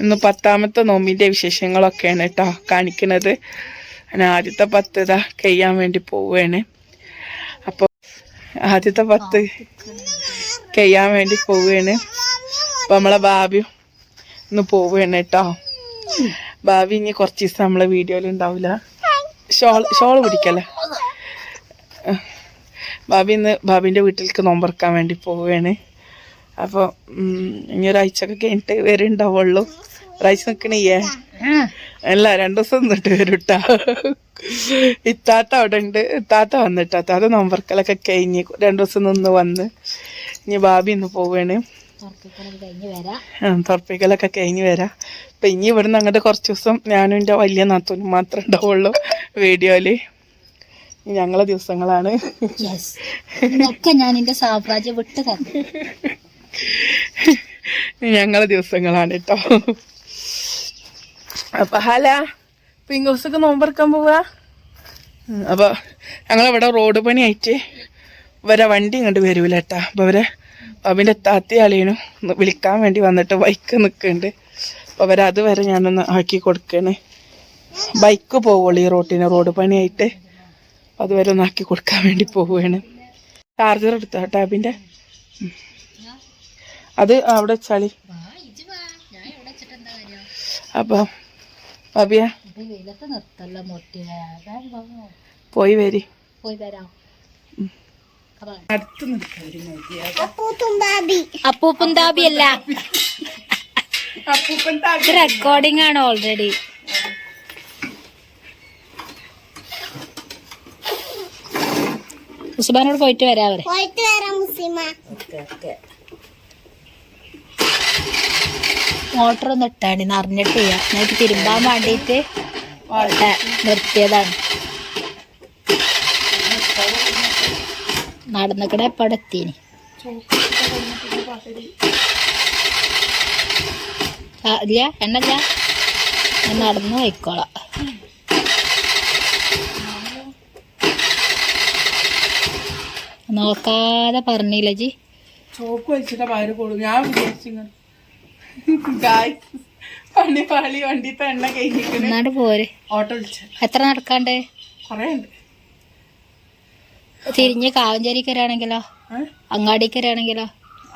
ഇന്ന് പത്താമത്തെ നോമ്പിന്റെ വിശേഷങ്ങളൊക്കെയാണ് കേട്ടോ കാണിക്കുന്നത് ആദ്യത്തെ പത്ത് ഇതാ കഴിയാൻ വേണ്ടി പോവുകയാണ്. അപ്പോൾ ആദ്യത്തെ പത്ത് കഴിയാൻ വേണ്ടി പോവുകയാണ്. അപ്പോൾ നമ്മളെ ഭാവി ഇന്ന് പോവുകയാണ് കേട്ടോ ഭാവി ഇനി കുറച്ച് ദിവസം നമ്മളെ വീഡിയോയിൽ ഉണ്ടാവില്ല ഷോൾ ഷോൾ പിടിക്കല്ലേ? ഭാവി ഇന്ന് ഭാവിന്റെ വീട്ടിലേക്ക് നോമ്പറക്കാൻ വേണ്ടി പോവുകയാണ്. അപ്പോൾ ഇനി ഒരാഴ്ചയൊക്കെ കഴിഞ്ഞിട്ട് വരെ ഉണ്ടാവുള്ളൂ ഒരാഴ്ച നിൽക്കണില്ലേ അല്ല രണ്ടു ദിവസം നിന്നിട്ട് വരും കേട്ടോ ഇത്താത്ത അവിടെ ഉണ്ട്. ഇത്താത്ത വന്നിട്ട്. താത്ത നമ്പർക്കലൊക്കെ കഴിഞ്ഞ് രണ്ടു ദിവസം നിന്ന് വന്ന് ഇനി ഭാബി ഇന്ന് പോവാണ്. തുറപ്പിക്കലൊക്കെ കഴിഞ്ഞ് വരാം. അപ്പം ഇനി ഇവിടുന്ന് അങ്ങോട്ട് കുറച്ച് ദിവസം ഞാനും എന്റെ വലിയ നാത്തൂനും മാത്രമേ ഉണ്ടാവുള്ളൂ വീഡിയോയിൽ. ഞങ്ങളെ ദിവസങ്ങളാണ്. ഞാൻ എന്റെ സാമ്രാജ്യം വിട്ടു തന്നു ഞങ്ങളെ ദിവസങ്ങളാണ് കേട്ടോ അപ്പൊ ഹല പിങ്കോസൊക്കെ നോമ്പറക്കാൻ പോവുക അപ്പോൾ അപ്പൊ ഞങ്ങളിവിടെ റോഡ് പണി ആയിട്ട് ഇവരെ വണ്ടി ഇങ്ങോട്ട് വരൂല കേട്ടാ അപ്പൊ അവരെ അവന്റെ താത്തി അളിയനും ഒന്ന് വിളിക്കാൻ വേണ്ടി വന്നിട്ട് ബൈക്ക് നിൽക്കുന്നുണ്ട് അപ്പൊ അവരെ അതുവരെ ഞാനൊന്ന് ആക്കി കൊടുക്കണേ. ബൈക്ക് പോവുള്ളൂ ഈ റോട്ടിന് റോഡ് പണിയായിട്ട്. അതുവരെ ഒന്ന് ആക്കി കൊടുക്കാൻ വേണ്ടി പോവുകയാണ് ചാർജർ എടുത്തോ ടാബിന്റെ അത് അവിടെ ചളി. അപ്പൊ മുട്ടിയ. പോയി വരി. പോയി വരാം. അടുത്ത് അപ്പൂപ്പൻ താബി അല്ല. റെക്കോർഡിംഗ് ആണ് ഓൾറെഡി മുസ്ബാനോട് പോയിട്ട് വരാ അവരെ. പോയിട്ട് വരാം മുസ്ലിമ. മോട്ടർ ഒന്ന് ഇട്ടാണ് നിറഞ്ഞിട്ട് ഞങ്ങൾക്ക് തിരുമ്പാൻ വേണ്ടിയിട്ട് നിർത്തിയതാണ്. നടന്നിക്കണ എപ്പോടെ എത്തിന്. ഇല്ല എണ്ണല്ല ഞാൻ നടന്ന് പോയിക്കോളാം. നോക്കാതെ പറഞ്ഞില്ല ജി. ചോക്ക് വെച്ചിട്ട് പാര് കൊടുക്കും ഞാൻ വിചാരിച്ചു ഗായ് പണി പാളി വണ്ടിത്തെ എണ്ണ കഴിഞ്ഞിട്ട് പോരെ. ഓട്ടോ വിളിച്ചു എത്ര നടക്കാണ്ട്? കൊറേ ഉണ്ട്. തിരിഞ്ഞ് കാവഞ്ചേരിക്കരാണെങ്കിലോ? അങ്ങാടിക്കരാണെങ്കിലോ?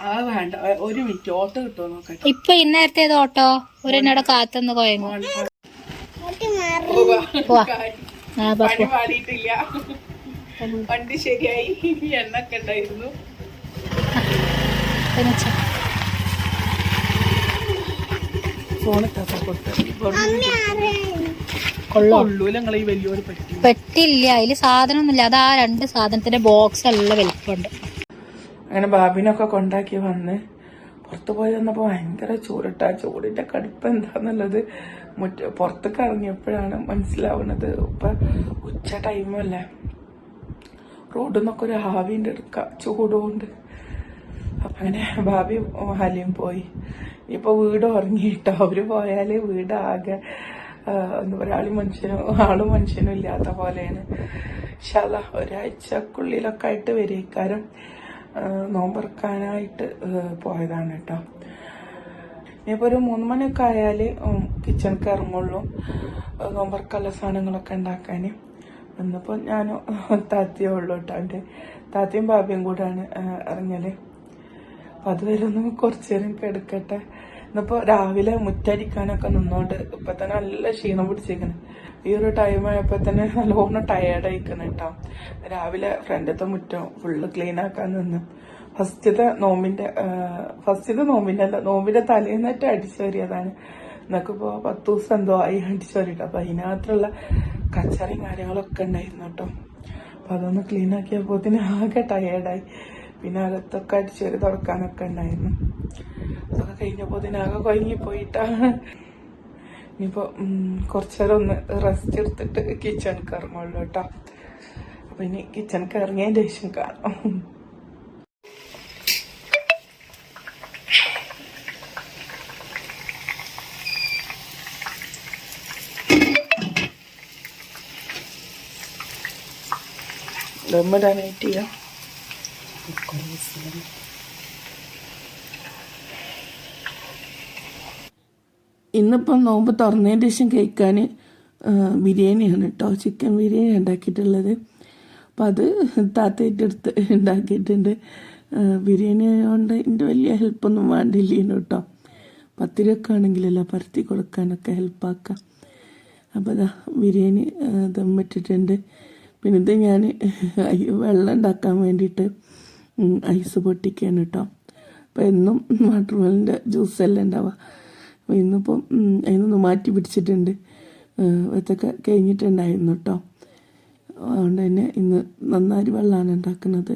ആ വേണ്ട. ഒരു മിനിറ്റ്. ഓട്ടോ കിട്ടുമോ നോക്കട്ടെ. ഇപ്പൊ ഇന്നേരത്തെ ഏത് ഓട്ടോ? ഒരു എന്നോട് കാത്തുനിന്ന് കൊയങ്ങു. പണ്ട് ആ പോ, പണി പോ. പാളിയിട്ടില്ല വണ്ടി ശരിയായി. എണ്ണൊക്കെ ഉണ്ടായിരുന്നു. പെട്ടില്ല അതിൽ സാധനമൊന്നുമില്ല. അത് ആ രണ്ട് സാധനത്തിന്റെ ബോക്സ് വലിപ്പമുണ്ട്. അങ്ങനെ ബാബിനൊക്കെ കൊണ്ടാക്കി വന്ന് പുറത്ത് പോയി വന്നപ്പോൾ ഭയങ്കര ചൂടിട്ട. ചൂടിന്റെ കടുപ്പ് എന്താന്നുള്ളത് മുറ്റ പുറത്തേക്ക് ഇറങ്ങിയപ്പോഴാണ് മനസ്സിലാവുന്നത്. ഇപ്പൊ ഉച്ച ടൈമല്ലേ റോഡിൽ നിന്നൊക്കെ ഒരു ഹാവിന്റെ എടുക്കാം. ചൂടുകൊണ്ട് അപ്പൊ അങ്ങനെ ബാബി ഹലിയും പോയി. ഇപ്പൊ വീട് ഉറങ്ങിയിട്ടോ? അവർ പോയാൽ വീട് ആകെ എന്താ പറയാ ആൾ മനുഷ്യനും ആളും മനുഷ്യനും ഇല്ലാത്ത പോലെയാണ്. ശല ഒരാഴ്ചക്കുള്ളിലൊക്കെ ആയിട്ട് വരേക്കാരം നോമ്പറക്കാനായിട്ട് പോയതാണ് കേട്ടോ. ഇനിയിപ്പോ ഒരു മൂന്ന് മണിയൊക്കെ ആയാൽ കിച്ചണിക്ക് ഇറങ്ങുള്ളൂ. നോമ്പറക്കുള്ള സാധനങ്ങളൊക്കെ ഉണ്ടാക്കാൻ ഇന്നിപ്പോ ഞാനും താത്തിയേ ഉള്ളൂ കേട്ടോ എന്റെ താത്തയും ബാബയും കൂടെയാണ് ഇറങ്ങൽ. അപ്പൊ അതുവരെ ഒന്ന് കുറച്ചു നേരം കിടക്കട്ടെ ഇന്നിപ്പോ രാവിലെ മുറ്റടിക്കാനൊക്കെ നിന്നോണ്ട് ഇപ്പൊ തന്നെ നല്ല ക്ഷീണം പിടിച്ചേക്കണ് ഈ ഒരു ടൈം ആയപ്പോ തന്നെ നല്ലോണം ടയേർഡ് കേട്ടോ രാവിലെ ഫ്രണ്ടത്തെ മുറ്റം ഫുള്ള് ക്ലീൻ ആക്കാൻ നിന്ന്. ഫസ്റ്റത്തെ നോമ്പിന്റെ ഫസ്റ്റത്തെ നോമ്പിന്റെ അല്ല നോമ്പിന്റെ തലേന്നിട്ട് അടിച്ചു വരിയതാണ് എന്നൊക്കെ ഇപ്പോ പത്ത് ദിവസം എന്തോ ആയി അടിച്ചു കയറിയിട്ട് അപ്പൊ അതിനകത്തുള്ള കച്ചറയും കാര്യങ്ങളൊക്കെ ഉണ്ടായിരുന്നു കേട്ടോ അപ്പൊ അതൊന്ന് ക്ലീൻ ആക്കിയപ്പോ ആകെ ടയേർഡായി പിന്നെ അകത്തൊക്കെ അടിച്ചേരി തുറക്കാനൊക്കെ ഉണ്ടായിരുന്നു. അതൊക്കെ കഴിഞ്ഞപ്പോ ഇതിനകം കൊയങ്ങി പോയിട്ടാ. ഇനിയിപ്പോ കുറച്ചേരം ഒന്ന് റെസ്റ്റ് എടുത്തിട്ട് കിച്ചണിക്ക് ഇറങ്ങുള്ളൂ കേട്ടോ. അപ്പൊ ഇനി കിച്ചണിക്ക് ഇറങ്ങിയതിന്റെ ശേഷം കാണാം. ദമ്മിടാനായിട്ട് ചെയ്യാം. ഇന്നിപ്പം നോമ്പ് തുറന്നതിന് ശേഷം കഴിക്കാൻ ബിരിയാണിയാണ് കേട്ടോ ചിക്കൻ ബിരിയാണി ഉണ്ടാക്കിയിട്ടുള്ളത്. അപ്പം അത് താത്തയിട്ട് എടുത്ത് ഉണ്ടാക്കിയിട്ടുണ്ട്. ബിരിയാണി ആയതുകൊണ്ട് എന്റെ വലിയ ഹെൽപ്പൊന്നും വേണ്ടില്ലേനു കേട്ടോ പത്തിരിയൊക്കെ ആണെങ്കിലല്ല പരത്തി കൊടുക്കാനൊക്കെ ഹെൽപ്പാക്കാം. അപ്പോൾ അതാ ബിരിയാണി ദമ്മിട്ടിട്ടുണ്ട്. പിന്നെ ഇത് ഞാൻ വെള്ളം ഉണ്ടാക്കാൻ വേണ്ടിയിട്ട് ഐസ് പൊട്ടിക്കുകയാണ് കേട്ടോ അപ്പോൾ എന്നും വാട്ടർമെലിന്റെ ജ്യൂസെല്ലാം ഉണ്ടാവുക. അപ്പോൾ ഇന്നിപ്പം അതിനൊന്ന് മാറ്റി പിടിച്ചിട്ടുണ്ട്. ഇതൊക്കെ കഴിഞ്ഞിട്ടുണ്ടായിരുന്നു കേട്ടോ അതുകൊണ്ട് തന്നെ ഇന്ന് നന്നാരി വെള്ളമാണ് ഉണ്ടാക്കുന്നത്.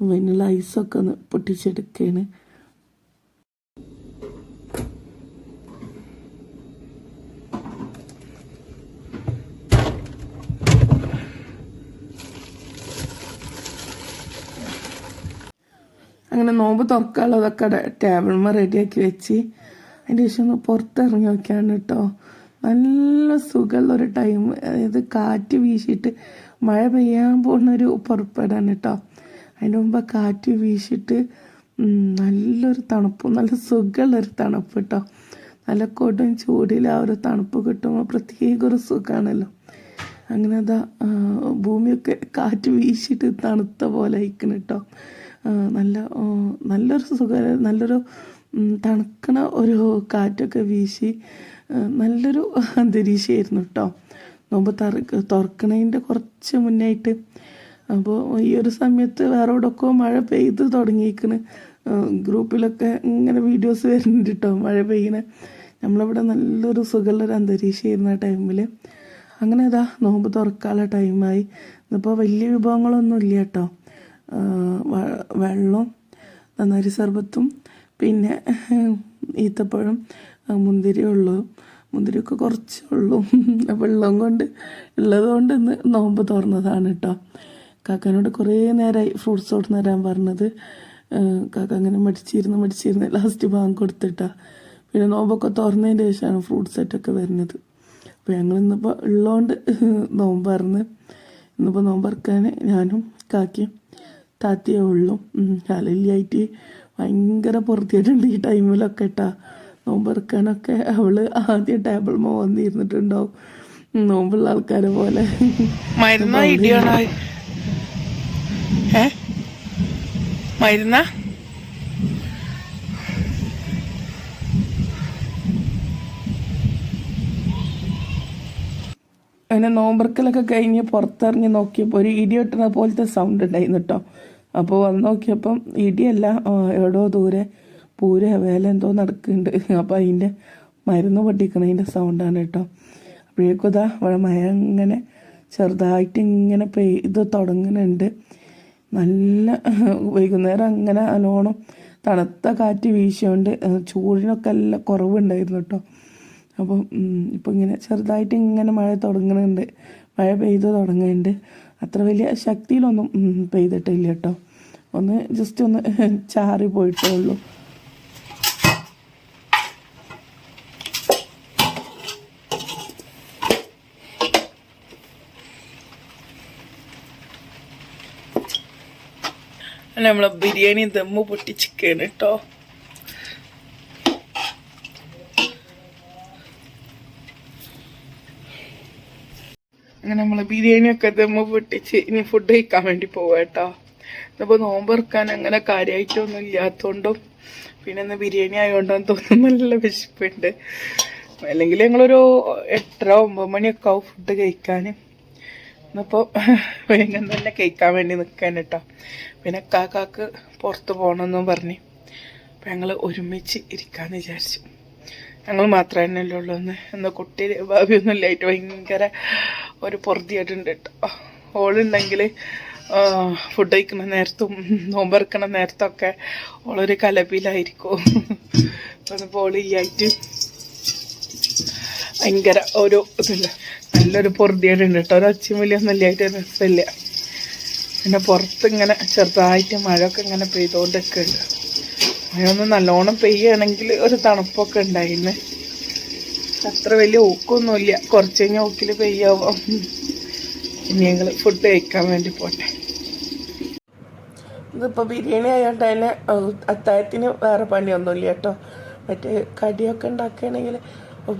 അതിനുള്ള ഐസൊക്കെ ഒന്ന് പൊട്ടിച്ചെടുക്കുകയാണ് അങ്ങനെ നോമ്പ് തുറക്കാനുള്ളതൊക്കെ ടേബിൾമ റെഡിയാക്കി വെച്ച്. അതിന്റെ ശേഷം ഒന്ന് പുറത്തിറങ്ങി നോക്കിയാണ് കേട്ടോ നല്ല സുഖമുള്ള ഒരു ടൈം അതായത് കാറ്റ് വീശിയിട്ട് മഴ പെയ്യാൻ പോകുന്ന ഒരു പുറപ്പെടാണ് കേട്ടോ അതിന്റെ മുമ്പ് കാറ്റ് വീശിയിട്ട് നല്ലൊരു തണുപ്പ് നല്ല സുഖമുള്ളൊരു തണുപ്പ് കേട്ടോ നല്ല കൊടും ചൂടിൽ ആ ഒരു തണുപ്പ് കിട്ടുമ്പോൾ പ്രത്യേക ഒരു സുഖമാണല്ലോ അങ്ങനെ അതാ ഭൂമിയൊക്കെ കാറ്റ് വീശിയിട്ട് തണുത്ത പോലെ അയക്കണം കേട്ടോ നല്ല നല്ലൊരു സുഖ നല്ലൊരു തണുക്കണ ഒരു കാറ്റൊക്കെ വീശി നല്ലൊരു അന്തരീക്ഷമായിരുന്നു കേട്ടോ നോമ്പ് തറ തുറക്കണതിന്റെ കുറച്ച് മുന്നായിട്ട്. അപ്പോൾ ഈ ഒരു സമയത്ത് വേറെ എവിടെയൊക്കെ മഴ പെയ്ത് തുടങ്ങിയിരിക്കണ് ഗ്രൂപ്പിലൊക്കെ ഇങ്ങനെ വീഡിയോസ് വരുന്നുണ്ട് കേട്ടോ മഴ പെയ്യണ. നമ്മളിവിടെ നല്ലൊരു സുഖമുള്ളൊരു അന്തരീക്ഷമായിരുന്നു ആ ടൈമിൽ അങ്ങനെ അതാ നോമ്പ് തുറക്കാനുള്ള ടൈമായി ഇന്നിപ്പോൾ വലിയ വിഭവങ്ങളൊന്നും ഇല്ല കേട്ടോ വെള്ളവും നന്നാരി സർബത്തും പിന്നെ ഈത്തപ്പഴം മുന്തിരി ഉള്ളൂ മുന്തിരിയൊക്കെ കുറച്ചേ ഉള്ളൂ. വെള്ളം കൊണ്ട് ഉള്ളത് കൊണ്ട് ഇന്ന് നോമ്പ് തുറന്നതാണ് കേട്ടോ കാക്കാനോട് കുറേ നേരമായി ഫ്രൂട്ട്സ് തൊട്ട് തരാൻ പറഞ്ഞത്. കാക്ക അങ്ങനെ മടിച്ചിരുന്ന് മടിച്ചിരുന്ന് ലാസ്റ്റ് ബാങ്ക് കൊടുത്തിട്ടാ. പിന്നെ നോമ്പൊക്കെ തുറന്നതിന്റെ ശേഷമാണ് ഫ്രൂട്ട് സെറ്റൊക്കെ വരുന്നത്. അപ്പോൾ ഞങ്ങൾ ഇന്നിപ്പോൾ ഉള്ളതുകൊണ്ട് നോമ്പാർന്ന് ഇന്നിപ്പോൾ നോമ്പറക്കാൻ ഞാനും കാക്കിയും താത്തിയേ ഉള്ളൂ. കാലില്ലായിട്ട് ഭയങ്കര പുറത്തിയിട്ടുണ്ട് ഈ ടൈമിലൊക്കെ കേട്ടാ നോമ്പെറുക്കാനൊക്കെ അവൾ ആദ്യം ടേബിൾ മോ വന്നിരുന്നിട്ടുണ്ടാവും. നോമ്പുള്ള ആൾക്കാരെ പോലെ. മരുന്ന ഇടിയാണോ ഏ? മരുന്ന? അങ്ങനെ നോമ്പർക്കലൊക്കെ കഴിഞ്ഞ് പുറത്തിറങ്ങി നോക്കിയപ്പോൾ ഒരു ഇടി വെട്ടുന്ന പോലത്തെ സൗണ്ട് ഉണ്ടായിരുന്നു കേട്ടോ അപ്പോൾ വന്ന് നോക്കിയപ്പം ഇടിയല്ല എവിടെയോ ദൂരെ പൂര വേല എന്തോ നടക്കുന്നുണ്ട് അപ്പോൾ അതിന്റെ മരുന്ന് പൊട്ടിക്കണതിന്റെ സൗണ്ടാണ് കേട്ടോ അപ്പോഴേക്കും ഇതാ ഇവിടെ മഴ ഇങ്ങനെ ചെറുതായിട്ട് ഇങ്ങനെ പെയ്ത് തുടങ്ങുന്നുണ്ട് നല്ല വൈകുന്നേരം അങ്ങനെ നല്ലോണം തണുത്ത കാറ്റ് വീശിയോണ്ട് ചൂടിനൊക്കെ എല്ലാം കുറവുണ്ടായിരുന്നു കേട്ടോ അപ്പം ഇപ്പം ഇങ്ങനെ ചെറുതായിട്ട് ഇങ്ങനെ മഴ തുടങ്ങുന്നുണ്ട് മഴ പെയ്ത് തുടങ്ങുന്നുണ്ട് അത്ര വലിയ ശക്തിയിലൊന്നും പെയ്തിട്ടില്ല കേട്ടോ. ഒന്ന് ജസ്റ്റ് ഒന്ന് ചാറി പോയിട്ടേ ഉള്ളൂ. നമ്മളെ ബിരിയാണി ദമ്മ് പൊട്ടിച്ചിക്കാണ് കേട്ടോ. അങ്ങനെ നമ്മൾ ബിരിയാണിയൊക്കെ ദമ്മ് പൊട്ടിച്ച് ഇനി ഫുഡ് കഴിക്കാൻ വേണ്ടി പോവാട്ടോ കേട്ടോ. നോമ്പ് നോമ്പെറുക്കാൻ അങ്ങനെ കാര്യമായിട്ടൊന്നും ഇല്ലാത്തതുകൊണ്ടും പിന്നെ ഇന്ന് ബിരിയാണി ആയതുകൊണ്ടാന്ന് തോന്നുന്നു നല്ല വിശപ്പുണ്ട്. അല്ലെങ്കിൽ ഞങ്ങളൊരു എട്ടര ഒമ്പത് മണിയൊക്കെ ആവും ഫുഡ് കഴിക്കാൻ ഇന്നിപ്പോൾ വേഗം തന്നെ കഴിക്കാൻ വേണ്ടി നിൽക്കാൻ കേട്ടോ. പിന്നെ കാക്കാക്ക് പുറത്ത് പോകണമെന്നും പറഞ്ഞ്. അപ്പം ഞങ്ങൾ ഒരുമിച്ച് ഇരിക്കാമെന്ന് വിചാരിച്ചു. ഞങ്ങൾ മാത്രമേ തന്നെയല്ലേ ഉള്ളൂ എന്ന് എന്നാൽ കുട്ടി ഭാവിയൊന്നും ഇല്ലായിട്ട് ഭയങ്കര ഒരു പൊറുതിയായിട്ടുണ്ട് കേട്ടോ ഓളുണ്ടെങ്കിൽ ഫുഡ് കഴിക്കുന്ന നേരത്തും നോമ്പെറുക്കണ നേരത്തൊക്കെ ഓളൊരു കലപിലായിരിക്കും. ഈ ആയിട്ട് ഭയങ്കര ഒരു ഇതില്ല. നല്ലൊരു പൊറുതിയായിട്ടുണ്ട് കേട്ടോ ഒരു ഒച്ചയും വലിയൊന്നും ഇല്ലായിട്ട് രസമില്ല. പിന്നെ പുറത്ത് ഇങ്ങനെ ചെറുതായിട്ട് മഴയൊക്കെ ഇങ്ങനെ പെയ്തുകൊണ്ടൊക്കെ ഉണ്ട് മഴയൊന്ന് നല്ലോണം പെയ്യുകയാണെങ്കിൽ ഒരു തണുപ്പൊക്കെ ഉണ്ടായിരുന്നു അത്ര വലിയ ഊക്കൊന്നുമില്ല. കുറച്ച് കഴിഞ്ഞാൽ ഊക്കിൽ പെയ്യാവും? ഇനി ഞങ്ങൾ ഫുഡ് കഴിക്കാൻ വേണ്ടി പോട്ടെ. ഇതിപ്പോൾ ബിരിയാണി ആയതുകൊണ്ട് തന്നെ അത്തായത്തിന് വേറെ പണിയൊന്നുമില്ല കേട്ടോ. മറ്റേ കടിയൊക്കെ ഉണ്ടാക്കുകയാണെങ്കിൽ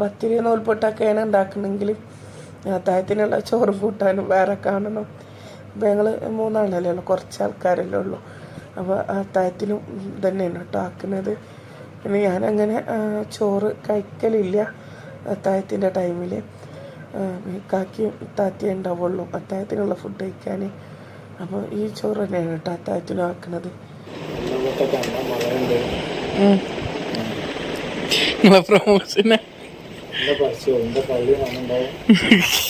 പത്തിരി നൂൽപ്പൊട്ടൊക്കെയാണ് ഉണ്ടാക്കണമെങ്കിൽ. അത്താഴത്തിനുള്ള ചോറും കൂട്ടാനും വേറെ കാണണം. ഇപ്പം ഞങ്ങൾ മൂന്നാളല്ലേ ഉള്ളൂ. കുറച്ച് ആൾക്കാരല്ലേ ഉള്ളൂ. അപ്പോൾ അത്താഴത്തിലും തന്നെയാണ് കേട്ടോ ആക്കുന്നത്. പിന്നെ ഞാനങ്ങനെ ചോറ് കഴിക്കലില്ല അത്താഴത്തിന്റെ ടൈമിൽ കാക്കിയും താത്തിയേ ഉണ്ടാവുള്ളൂ. അത്താഴത്തിനുള്ള ഫുഡ് കഴിക്കാൻ അപ്പോൾ ഈ ചോറ് തന്നെയാണ് കേട്ടോ അത്താഴത്തിനും ആക്കുന്നത്. നിങ്ങളെ പ്രൊമോഷന്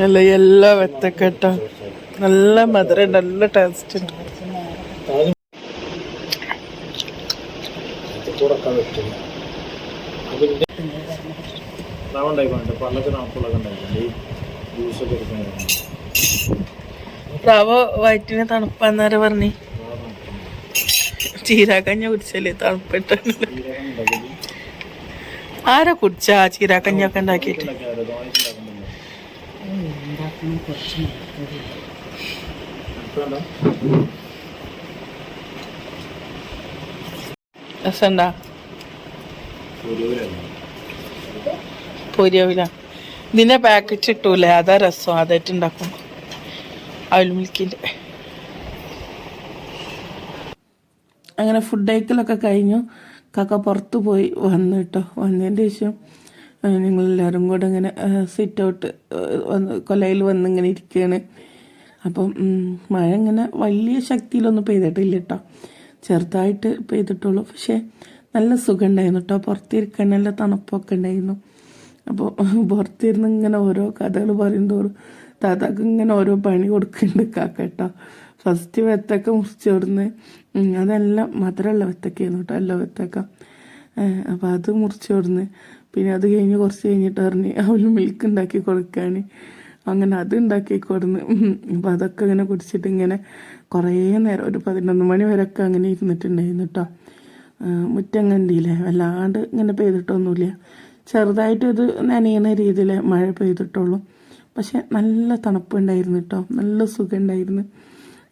അല്ല എല്ലാ വെത്തക്കെട്ട. നല്ല മധുരം നല്ല ടേസ്റ്റ് ഉണ്ട്. റവ വയറ്റിന് തണുപ്പാന്നേരം പറഞ്ഞു? ചീരാക്കഞ്ഞ കുടിച്ചല്ലേ? തണുപ്പിട്ട. ആരാ കുടിച്ചാ ചീരാക്കഞ്ഞൊക്കെ ഉണ്ടാക്കിയിട്ട്? രസണ്ടാ പൊരിയാവില്ല ഇതിന്റെ പാക്കറ്റ് ഇട്ടൂലേ? അതാ രസം. അതായിട്ട് ഉണ്ടാക്കും അവൽ മിൽക്കിന്റെ അങ്ങനെ ഫുഡ് കഴിക്കലൊക്കെ കഴിഞ്ഞു. കാക്ക പുറത്തു പോയി വന്നു കേട്ടോ വന്നതിന്റെ ശേഷം ഞങ്ങളെല്ലാവരും കൂടെ ഇങ്ങനെ സിറ്റ് ഔട്ട് വന്ന് കൊലയിൽ വന്ന് ഇങ്ങനെ ഇരിക്കുകയാണ് അപ്പം മഴ ഇങ്ങനെ വലിയ ശക്തിയിലൊന്നും പെയ്തിട്ടില്ല കേട്ടോ ചെറുതായിട്ട് പെയ്തിട്ടുള്ളൂ. പക്ഷേ നല്ല സുഖം ഉണ്ടായിരുന്നു കേട്ടോ പുറത്തിരിക്കാൻ നല്ല തണുപ്പൊക്കെ ഉണ്ടായിരുന്നു. അപ്പോൾ പുറത്തിരുന്ന് ഇങ്ങനെ ഓരോ കഥകൾ പറയും തോറും താത്താക്ക് ഇങ്ങനെ ഓരോ പണി കൊടുക്കുന്നുണ്ട് കാക്ക കേട്ടോ ഫസ്റ്റ് വെത്തക്ക മുറിച്ചോടുന്ന് അതെല്ലാം മധുരമുള്ള വെത്തക്കായിരുന്നു കേട്ടോ എല്ലാ വെത്തക്ക. അപ്പോൾ അത് മുറിച്ചോടുന്ന് പിന്നെ അത് കഴിഞ്ഞ് കുറച്ച് കഴിഞ്ഞിട്ട് പറഞ്ഞ് അവന് മിൽക്ക് ഉണ്ടാക്കി കൊടുക്കുകയാണ് അങ്ങനെ അത് ഉണ്ടാക്കി കൊടുന്ന്. അപ്പം അതൊക്കെ ഇങ്ങനെ കുടിച്ചിട്ട് ഇങ്ങനെ കുറേ നേരം ഒരു പതിനൊന്ന് മണി വരെയൊക്കെ അങ്ങനെ ഇരുന്നിട്ടുണ്ടായിരുന്നു കേട്ടോ മുറ്റം വല്ലാണ്ട് ഇങ്ങനെ പെയ്തിട്ടൊന്നുമില്ല ചെറുതായിട്ട് ഇത് നനയുന്ന രീതിയിൽ മഴ പെയ്തിട്ടുള്ളൂ. പക്ഷെ നല്ല തണുപ്പുണ്ടായിരുന്നു കേട്ടോ നല്ല സുഖം ഉണ്ടായിരുന്നു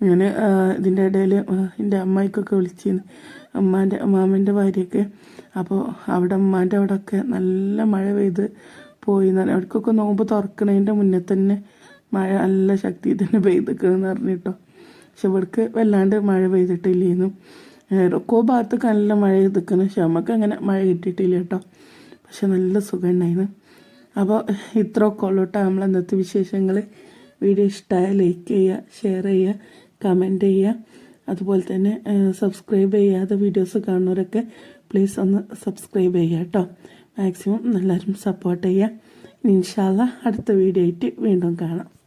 ഞാൻ ഇതിന്റെ ഇടയിൽ എന്റെ അമ്മായിക്കൊക്കെ വിളിച്ചിരുന്നു അമ്മാന്റെ മാമന്റെ ഭാര്യയൊക്കെ അപ്പോൾ അവിടെ അമ്മാന്റെ അവിടെയൊക്കെ നല്ല മഴ പെയ്ത് പോയി എന്ന് അവർക്കൊക്കെ നോമ്പ് തുറക്കണതിന്റെ മുന്നേ തന്നെ മഴ നല്ല ശക്തി തന്നെ പെയ്തിക്കണമെന്ന് പറഞ്ഞിട്ടോ പക്ഷെ ഇവിടേക്ക് വല്ലാണ്ട് മഴ പെയ്തിട്ടില്ലേന്നു. ഏതൊക്കെ ഭാഗത്തൊക്കെ നല്ല മഴ പെയ്തിക്കണം. പക്ഷെ നമുക്ക് അങ്ങനെ മഴ കിട്ടിയിട്ടില്ല കേട്ടോ. പക്ഷെ നല്ല സുഖം ഉണ്ടായിരുന്നു അപ്പോൾ ഇത്രയൊക്കെ ഉള്ളൂ കേട്ടോ നമ്മൾ അന്നത്തെ വിശേഷങ്ങൾ വീഡിയോ ഇഷ്ടമായ ലൈക്ക് ചെയ്യുക ഷെയർ ചെയ്യുക കമന്റ് ചെയ്യുക. അതുപോലെ തന്നെ സബ്സ്ക്രൈബ് ചെയ്യാതെ വീഡിയോസ് കാണുന്നവരൊക്കെ പ്ലീസ് ഒന്ന് സബ്സ്ക്രൈബ് ചെയ്യുക കേട്ടോ. മാക്സിമം എല്ലാവരും സപ്പോർട്ട് ചെയ്യുക. ഇൻഷാല്ല അടുത്ത വീഡിയോ ആയിട്ട് വീണ്ടും കാണാം.